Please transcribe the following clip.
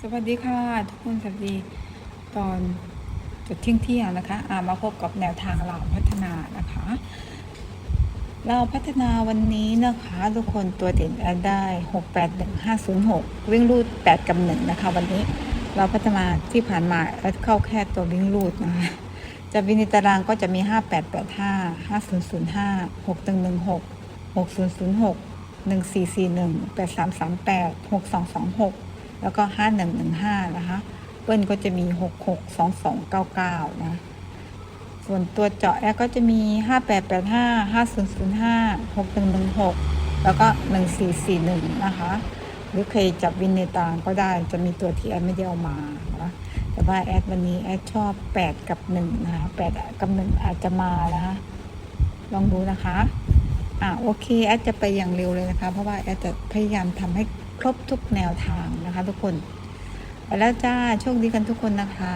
สวัสดีค่ะ ทุกคนสวัสดีตอนจุดเที่ยงเที่ยงนะคะอามาพบกับแนวทางเราพัฒนานะคะ เราพัฒนาวันนี้นะคะ ทุกคนตัวเด่นแอดได้6 8 1 5 0 6วิ่งรูด8กับ1นะคะ วันนี้เราพัฒนาที่ผ่านมาเข้าแค่ตัววิ่งรูดนะคะจะวินิตารางก็จะมี 5 8 8 5 5 แล้วก็5115นะคะเปิ้ลก็จะมี662299นะ ส่วนตัวเจาะแอก็จะมี5885 5005 6116แล้วก็1441นะคะ หรือเคยจับวินในต่างก็ได้จะมีตัวที่แอดไม่ได้เอามานะแต่ว่าแอดวันนี้แอดชอบ8กับ1นะคะ8กับ1อาจจะมานะคะลองดูนะคะ อ่าโอเคแอดจะไปอย่างเร็วเลยนะคะ เพราะว่าแอดจะพยายามทำให้ ครบทุกแนวทางนะคะทุกคน ไปแล้วจ้า โชคดีกันทุกคนนะคะ